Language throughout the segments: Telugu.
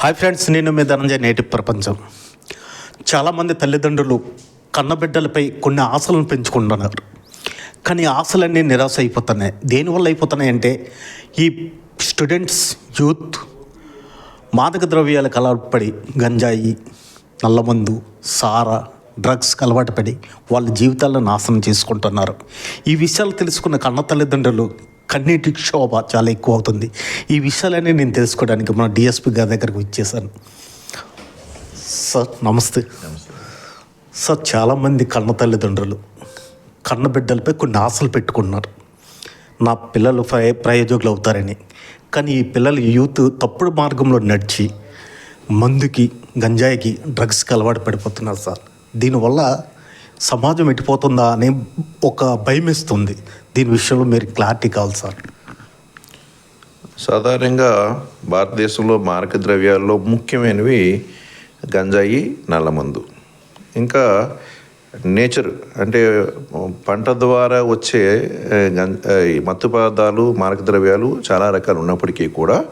హాయ్ ఫ్రెండ్స్ నేను మీ ధనంజయ నేటి ప్రపంచం. చాలామంది తల్లిదండ్రులు కన్నబిడ్డలపై కొన్ని ఆశలను పెంచుకుంటున్నారు. కానీ ఆశలన్నీ నిరాశ అయిపోతున్నాయి. దేనివల్ల అయిపోతున్నాయి అంటే ఈ స్టూడెంట్స్ యూత్ మాదక ద్రవ్యాలకు అలవాటుపడి గంజాయి నల్లమందు సారా డ్రగ్స్కి అలవాటు పడి వాళ్ళ జీవితాలను నాశనం చేసుకుంటున్నారు. ఈ విషయాలు తెలుసుకున్న కన్న తల్లిదండ్రులు కన్నీటి క్షోభ చాలా ఎక్కువ అవుతుంది ఈ విషయాలన్నీ నేను తెలుసుకోవడానికి మన డిఎస్పి గారి దగ్గరకు ఇచ్చేసాను సార్ నమస్తే. సార్ చాలామంది కన్న తల్లిదండ్రులు కన్న బిడ్డలపై కొన్ని ఆశలు పెట్టుకున్నారు నా పిల్లలు ప్రయ ప్రయోజకులు అవుతారని. కానీ ఈ పిల్లలు యూత్ తప్పుడు మార్గంలో నడిచి మందుకి గంజాయికి డ్రగ్స్కి అలవాటు పడిపోతున్నారు సార్. దీనివల్ల సమాజం ఎట్టిపోతుందా అనే ఒక భయం ఇస్తుంది దీని విషయంలో మీరు క్లారిటీ కావాలి సార్. సాధారణంగా భారతదేశంలో మారక ద్రవ్యాల్లో ముఖ్యమైనవి గంజాయి నల్లమందు. ఇంకా నేచర్ అంటే పంట ద్వారా వచ్చే గం- ఈ మత్తు పదార్థాలు మారక ద్రవ్యాలు చాలా రకాలు ఉన్నప్పటికీ కూడా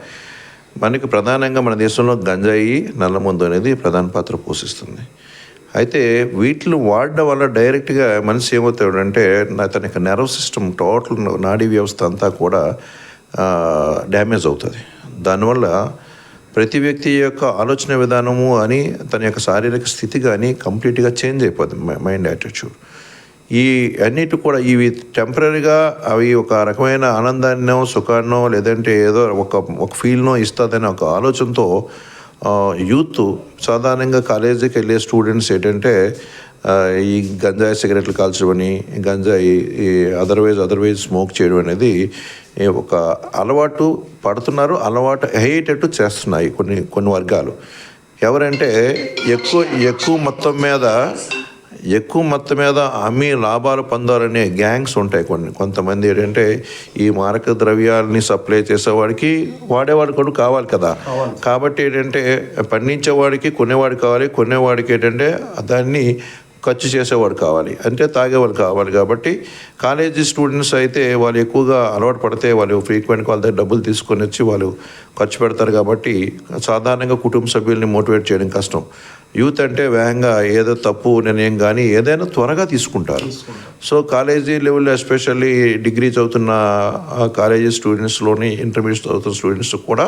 మనకి ప్రధానంగా మన దేశంలో గంజాయి నల్లమందు అనేది ప్రధాన పాత్ర పోషిస్తుంది. అయితే వీటిని వాడడం వల్ల డైరెక్ట్గా మనిషి ఏమవుతాడంటే నా- తన యొక్క నెర్వ్ సిస్టమ్ టోటల్ నాడీ వ్యవస్థ అంతా కూడా డ్యామేజ్ అవుతుంది. దానివల్ల ప్రతి వ్యక్తి యొక్క ఆలోచన విధానము అని తన యొక్క శారీరక స్థితి కానీ కంప్లీట్గా చేంజ్ అయిపోతుంది మైండ్ యాటిట్యూడ్ ఈ అన్నిటి కూడా ఇవి టెంపరీగా అవి ఒక రకమైన ఆనందాన్నో సుఖాన్నో లేదంటే ఏదో ఒక ఒక ఫీల్నో ఇస్తుందనే ఒక ఆలోచనతో యూత్ సాధారణంగా కాలేజీకి వెళ్ళే స్టూడెంట్స్ ఏంటంటే ఈ గంజాయి సిగరెట్లు కాల్చడం అని గంజాయి ఈ అదర్వైజ్ అదర్వైజ్ స్మోక్ చేయడం అనేది ఒక అలవాటు పడుతున్నారు అలవాటు అయ్యేటట్టు చేస్తున్నాయి కొన్ని కొన్ని వర్గాలు. ఎవరంటే ఎక్కువ ఎక్కువ మొత్తం మీద ఎక్కువ మొత్తం మీద అమ్మి లాభాలు పొందాలనే గ్యాంగ్స్ ఉంటాయి కొన్ని. కొంతమంది ఏంటంటే ఈ మారక ద్రవ్యాలని సప్లై చేసేవాడికి వాడేవాడు కూడా కావాలి కదా. కాబట్టి ఏంటంటే పండించేవాడికి కొనేవాడు కావాలి. కొనేవాడికి ఏంటంటే దాన్ని ఖర్చు చేసేవాడు కావాలి. అంటే తాగేవాడు కావాలి కాబట్టి కాలేజీ స్టూడెంట్స్ అయితే వాళ్ళు ఎక్కువగా అలవాటు పడితే వాళ్ళు ఫ్రీక్వెంట్గా వాళ్ళ దగ్గర డబ్బులు తీసుకొని వచ్చి వాళ్ళు ఖర్చు పెడతారు కాబట్టి సాధారణంగా కుటుంబ సభ్యుల్ని మోటివేట్ చేయడం కష్టం. యూత్ అంటే వేగంగా ఏదో తప్పు నిర్ణయం కానీ ఏదైనా త్వరగా తీసుకుంటారు. సో కాలేజీ లెవెల్లో ఎస్పెషల్లీ డిగ్రీ చదువుతున్న కాలేజీ స్టూడెంట్స్లోని ఇంటర్మీడియట్ చదువుతున్న స్టూడెంట్స్ కూడా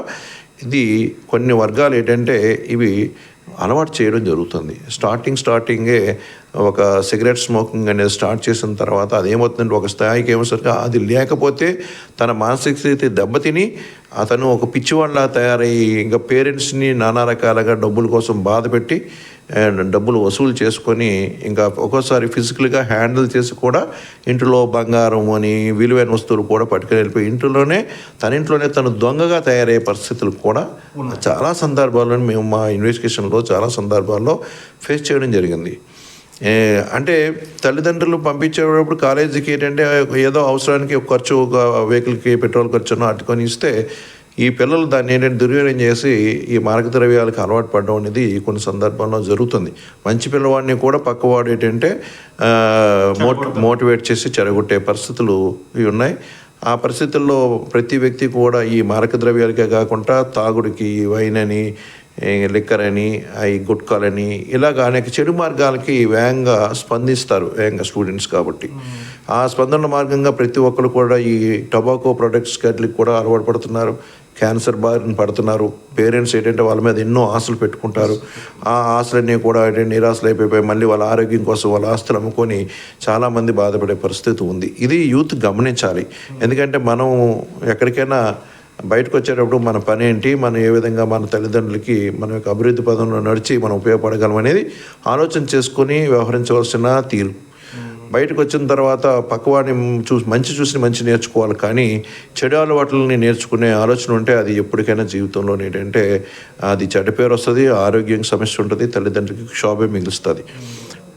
ఇది కొన్ని వర్గాలు ఏంటంటే ఇవి అలవాటు చేయడం జరుగుతుంది. స్టార్టింగ్ స్టార్టింగే ఒక సిగరెట్ స్మోకింగ్ అనేది స్టార్ట్ చేసిన తర్వాత అదేమవుతుందంటే ఒక స్థాయికి ఏమవుతుంది అది లేకపోతే తన మానసిక స్థితి దెబ్బతిని అతను ఒక పిచ్చివాళ్ళ తయారయ్యి ఇంకా పేరెంట్స్ని నానా రకాలుగా డబ్బుల కోసం బాధ పెట్టి డబ్బులు వసూలు చేసుకొని ఇంకా ఒక్కోసారి ఫిజికల్గా హ్యాండిల్ చేసి కూడా ఇంట్లో బంగారం అని విలువైన వస్తువులు కూడా పట్టుకుని వెళ్ళిపోయి ఇంట్లోనే తన ఇంట్లోనే తను దొంగగా తయారయ్యే పరిస్థితులు కూడా చాలా సందర్భాల్లో మేము మా ఇన్వెస్టిగేషన్లో చాలా సందర్భాల్లో ఫేస్ చేయడం జరిగింది. అంటే తల్లిదండ్రులు పంపించేటప్పుడు కాలేజీకి ఏంటంటే ఏదో అవసరానికి ఖర్చు ఒక వెహికల్కి పెట్రోల్ ఖర్చును అట్టుకొని ఇస్తే ఈ పిల్లలు దాన్ని ఏంటంటే దుర్వినియోగం చేసి ఈ మార్గ ద్రవ్యాలకు అలవాటు పడడం అనేది కొన్ని సందర్భంలో జరుగుతుంది. మంచి పిల్లవాడిని కూడా పక్కవాడు ఏంటంటే మోట్ మోటివేట్ చేసి చెడగొట్టే పరిస్థితులు ఉన్నాయి. ఆ పరిస్థితుల్లో ప్రతి వ్యక్తి కూడా ఈ మారక ద్రవ్యాలకే కాకుండా తాగుడికి వైన్ అని లిక్కర్ అని ఈ గుట్కాలని ఇలాగ అనేక చెడు మార్గాలకి వేగంగా స్పందిస్తారు వేగంగా స్టూడెంట్స్ కాబట్టి. ఆ స్పందన మార్గంగా ప్రతి ఒక్కరు కూడా ఈ టొబాకో ప్రొడక్ట్స్ వాటికి కూడా అలవాటు పడుతున్నారు. క్యాన్సర్ బారిన పడుతున్నారు. పేరెంట్స్ ఏంటంటే వాళ్ళ మీద ఎన్నో ఆశలు పెట్టుకుంటారు. ఆ ఆశలన్నీ కూడా ఏంటంటే నిరాశలు అయిపోయి మళ్ళీ వాళ్ళ ఆరోగ్యం కోసం వాళ్ళ ఆస్తులు అమ్ముకొని చాలామంది బాధపడే పరిస్థితి ఉంది. ఇది యూత్ గమనించాలి. ఎందుకంటే మనం ఎక్కడికైనా బయటకు వచ్చేటప్పుడు మన పని ఏంటి మనం ఏ విధంగా మన తల్లిదండ్రులకి మన యొక్క అభివృద్ధి పదంలో నడిచి మనం ఉపయోగపడగలం అనేది ఆలోచన చేసుకొని వ్యవహరించవలసిన తీరు. బయటకు వచ్చిన తర్వాత పక్కవాడిని చూసి మంచి చూసి మంచి నేర్చుకోవాలి కానీ చెడు అలవాట్లని నేర్చుకునే ఆలోచన ఉంటే అది ఎప్పటికైనా జీవితంలో ఏంటంటే అది చెడ్డ పేరు వస్తుంది ఆరోగ్యం సమస్య ఉంటుంది తల్లిదండ్రులకి క్షోభే మిగులుస్తుంది.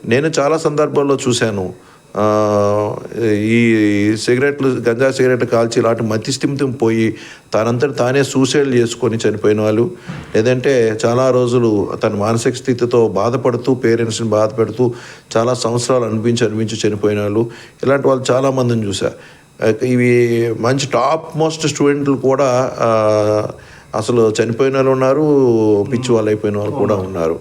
నేను చాలా సందర్భాల్లో చూశాను ఈ సిగరెట్లు గంజా సిగరెట్లు కాల్చి ఇలాంటి మతిస్థిమితం పోయి తనంతట తానే సూసైడ్ చేసుకొని చనిపోయిన వాళ్ళు. లేదంటే చాలా రోజులు తన మానసిక స్థితితో బాధపడుతూ పేరెంట్స్ని బాధపెడుతూ చాలా సంవత్సరాలు అనిపించి అనిపించి చనిపోయిన వాళ్ళు. ఇలాంటి వాళ్ళు చాలామందిని చూసా. ఇవి మంచి టాప్ మోస్ట్ స్టూడెంట్లు కూడా అసలు చనిపోయిన వాళ్ళు ఉన్నారు పిచ్చి వాళ్ళు అయిపోయిన వాళ్ళు కూడా ఉన్నారు.